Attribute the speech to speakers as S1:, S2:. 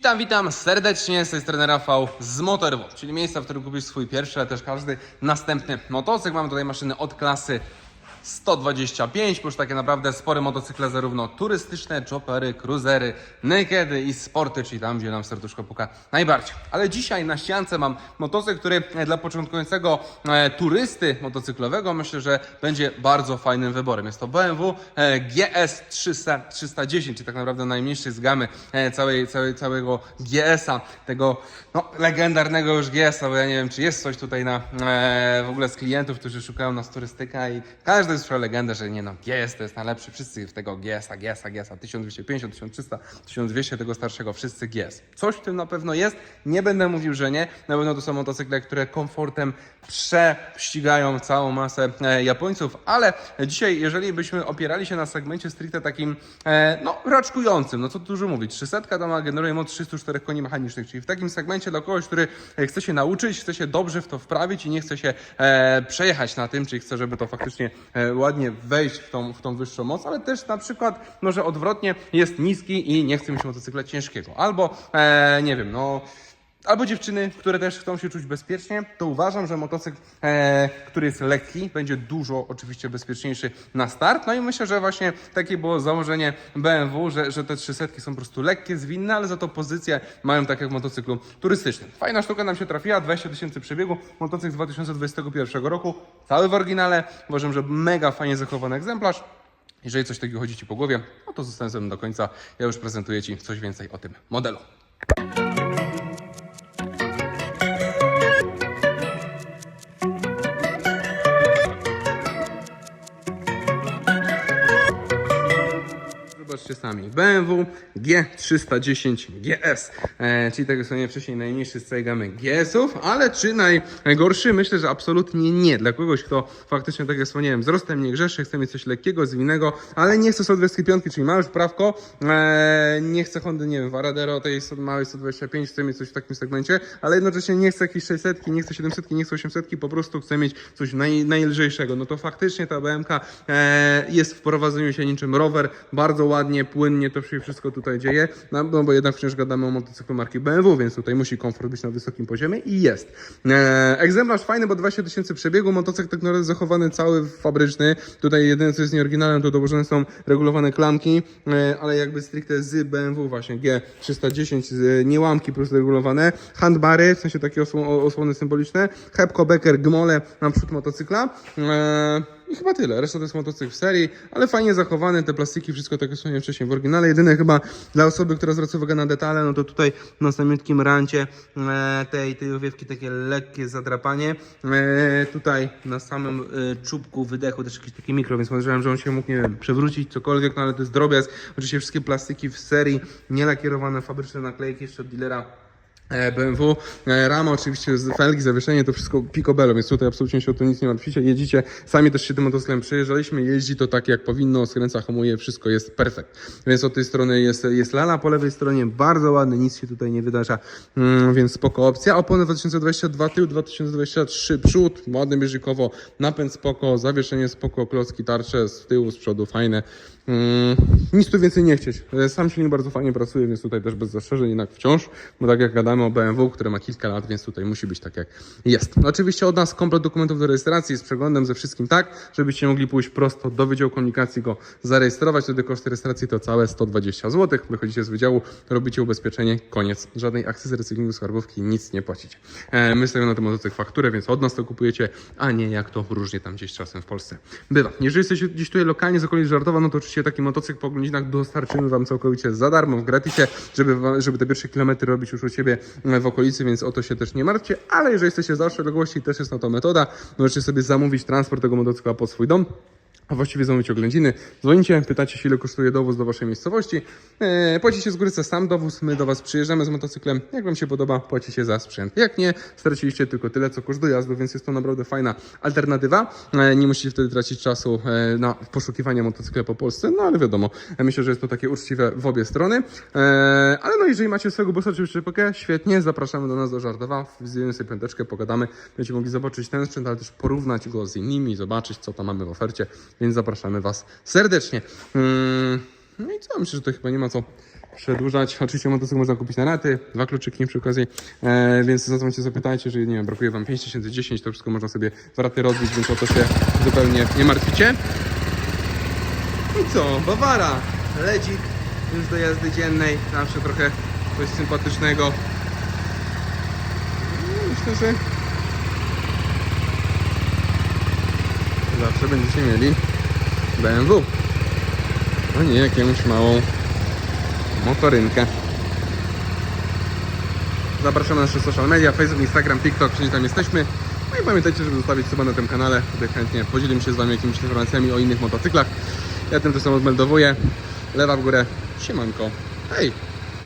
S1: Witam, witam serdecznie, z tej strony Rafał z Motorwo, czyli miejsca, w którym kupisz swój pierwszy, ale też każdy następny motocykl. Mamy tutaj maszyny od klasy 125, plus takie naprawdę spore motocykle, zarówno turystyczne, choppery, cruisery, nakedy i sporty, czyli tam, gdzie nam serduszko puka najbardziej. Ale dzisiaj na ściance mam motocykl, który e, dla początkującego e, turysty motocyklowego myślę, że będzie bardzo fajnym wyborem. Jest to BMW GS 300, 310, czyli tak naprawdę najmniejszy z gamy e, całej, całej, całego GS-a, tego no, legendarnego już GS-a, bo ja nie wiem, czy jest coś tutaj na w ogóle z klientów, którzy szukają nas turystyka i każdy słyszał legendę, że nie no, GS to jest najlepszy, wszyscy w tego GS-a, GS-a, GS-a, 1250, 1300, 1200 tego starszego, wszyscy GS. Coś w tym na pewno jest, nie będę mówił, że nie, na pewno to są motocykle, które komfortem prześcigają całą masę e, Japońców, ale dzisiaj, jeżeli byśmy opierali się na segmencie stricte takim, e, no, raczkującym, no co tu dużo mówić, 300 to ma generuje moc 304 koni mechanicznych, czyli w takim segmencie dla kogoś, który e, chce się nauczyć, chce się dobrze w to wprawić i nie chce się przejechać na tym, czyli chce, żeby to faktycznie ładnie wejść w tą, w tą wyższą moc, ale też na przykład, może odwrotnie, jest niski i nie chce mi się motocykla ciężkiego, albo, e, nie wiem, no, Albo dziewczyny, które też chcą się czuć bezpiecznie, to uważam, że motocykl, e, który jest lekki, będzie dużo oczywiście bezpieczniejszy na start. No i myślę, że właśnie takie było założenie BMW, że, że te 300 są po prostu lekkie, zwinne, ale za to pozycję mają tak jak w motocyklu turystycznym. Fajna sztuka nam się trafiła, 20 tysięcy przebiegu, motocykl z 2021 roku, cały w oryginale. Uważam, że mega fajnie zachowany egzemplarz. Jeżeli coś takiego chodzi Ci po głowie, no to zostań ze mną do końca. Ja już prezentuję Ci coś więcej o tym modelu. Zobaczcie sami. BMW G310 GS, e, czyli tego sobie wcześniej najmniejszy z całej gamy GS-ów, ale czy naj, najgorszy? Myślę, że absolutnie nie. Dla kogoś, kto faktycznie, tak jak wspomniałem, wzrostem nie grzeszy, chce mieć coś lekkiego, zwinnego, ale nie chce 125, czyli ma już prawko, e, nie chce Hondy, nie wiem, Varadero tej małej 125, chce mieć coś w takim segmencie, ale jednocześnie nie chce jakiejś 600, nie chce 700, nie chce 800, po prostu chce mieć coś naj, najlżejszego. No to faktycznie ta BMK e, jest w prowadzeniu się niczym rower, bardzo ładnie, płynnie to się wszystko tutaj dzieje, no, no bo jednak wciąż gadamy o motocyklu marki BMW, więc tutaj musi komfort być na wysokim poziomie i jest. E, egzemplarz fajny, bo 20 tysięcy przebiegu, motocykl tak naprawdę zachowany cały fabryczny, tutaj jedyne co jest nieoryginalne to dołożone są regulowane klamki, e, ale jakby stricte z BMW właśnie G310, z niełamki plus regulowane, handbary, w sensie takie osło- osłony symboliczne, Hepco Becker Gmole na przód motocykla, e, i chyba tyle. Reszta to jest motocykl w serii, ale fajnie zachowany, te plastiki, wszystko tak jak wspomniałem wcześniej w oryginale. Jedyne chyba dla osoby, która zwraca uwagę na detale, no to tutaj na samiutkim rancie e, tej, tej owiewki takie lekkie zadrapanie. E, tutaj na samym e, czubku wydechu też jakiś taki mikro, więc podejrzewam, że on się mógł, nie wiem, przewrócić, cokolwiek, no ale to jest drobiazg. Oczywiście wszystkie plastiki w serii, nielakierowane, fabryczne naklejki jeszcze od dealera. E, BMW, e, rama oczywiście z felgi, zawieszenie, to wszystko picobello, więc tutaj absolutnie się o to nic nie martwicie, jedzicie, sami też się tym motocyklem przejeżdżaliśmy, jeździ to tak jak powinno, skręca, hamuje, wszystko jest perfekt. Więc od tej strony jest, jest lala, po lewej stronie bardzo ładny, nic się tutaj nie wydarza, mm, więc spoko opcja. Opony 2022 tył, 2023 przód, ładny bieżnikowo, napęd spoko, zawieszenie spoko, klocki, tarcze z tyłu, z przodu fajne. Mm, nic tu więcej nie chcieć. E, Sam silnik bardzo fajnie pracuje, więc tutaj też bez zastrzeżeń jednak wciąż, bo tak jak gadamy o BMW, które ma kilka lat, więc tutaj musi być tak jak jest. Oczywiście od nas komplet dokumentów do rejestracji z przeglądem ze wszystkim tak, żebyście mogli pójść prosto do Wydziału Komunikacji go zarejestrować. Wtedy koszty rejestracji to całe 120 zł. Wychodzicie z wydziału, robicie ubezpieczenie, koniec. Żadnej akcyzy, recyklingu, skarbówki, nic nie płacicie. E, my sobie na tym motocykl fakturę, więc od nas to kupujecie, a nie jak to różnie tam gdzieś czasem w Polsce bywa. Jeżeli jesteście gdzieś tutaj lokalnie z okolic Żartowa, no to oczywiście taki motocykl po godzinach dostarczymy Wam całkowicie za darmo, w gratisie, żeby, żeby te pierwsze kilometry robić już u siebie w okolicy, więc o to się też nie martwcie, ale jeżeli jesteście z dalszej odległości, też jest na to metoda, możecie sobie zamówić transport tego motocykla pod swój dom, a właściwie zamówić oględziny. Dzwonicie, pytacie się, ile kosztuje dowóz do waszej miejscowości. Eee, płacicie z góry za sam dowóz, my do was przyjeżdżamy z motocyklem. Jak wam się podoba, płacicie za sprzęt. Jak nie, straciliście tylko tyle, co koszt dojazdu, więc jest to naprawdę fajna alternatywa. Eee, nie musicie wtedy tracić czasu e, na poszukiwanie motocykla po Polsce, no ale wiadomo, e, myślę, że jest to takie uczciwe w obie strony. Eee, ale no, jeżeli macie swojego busa czy szczepkę, świetnie, zapraszamy do nas do Żartowa, zjemy sobie piąteczkę, pogadamy, będziecie mogli zobaczyć ten sprzęt, ale też porównać go z innymi, zobaczyć, co tam mamy w ofercie, więc zapraszamy Was serdecznie. Mm, No i co, myślę, że to chyba nie ma co przedłużać. Oczywiście motocykl można kupić na raty, dwa kluczyki przy okazji, e, więc zadzwońcie, zapytajcie, jeżeli nie wiem, brakuje Wam 5000, 10, to wszystko można sobie w raty rozbić, więc o to się zupełnie nie martwicie. I co? Bawara, ledzik już do jazdy dziennej, zawsze trochę coś sympatycznego. No, Myślę, że zawsze będziecie mieli BMW, a nie jakąś małą motorynkę. Zapraszamy na nasze social media, Facebook, Instagram, TikTok, wszędzie tam jesteśmy. No i pamiętajcie, żeby zostawić suba na tym kanale, wtedy chętnie podzielim się z Wami jakimiś informacjami o innych motocyklach. Ja tymczasem odmeldowuję. Lewa w górę. Siemanko. Hej!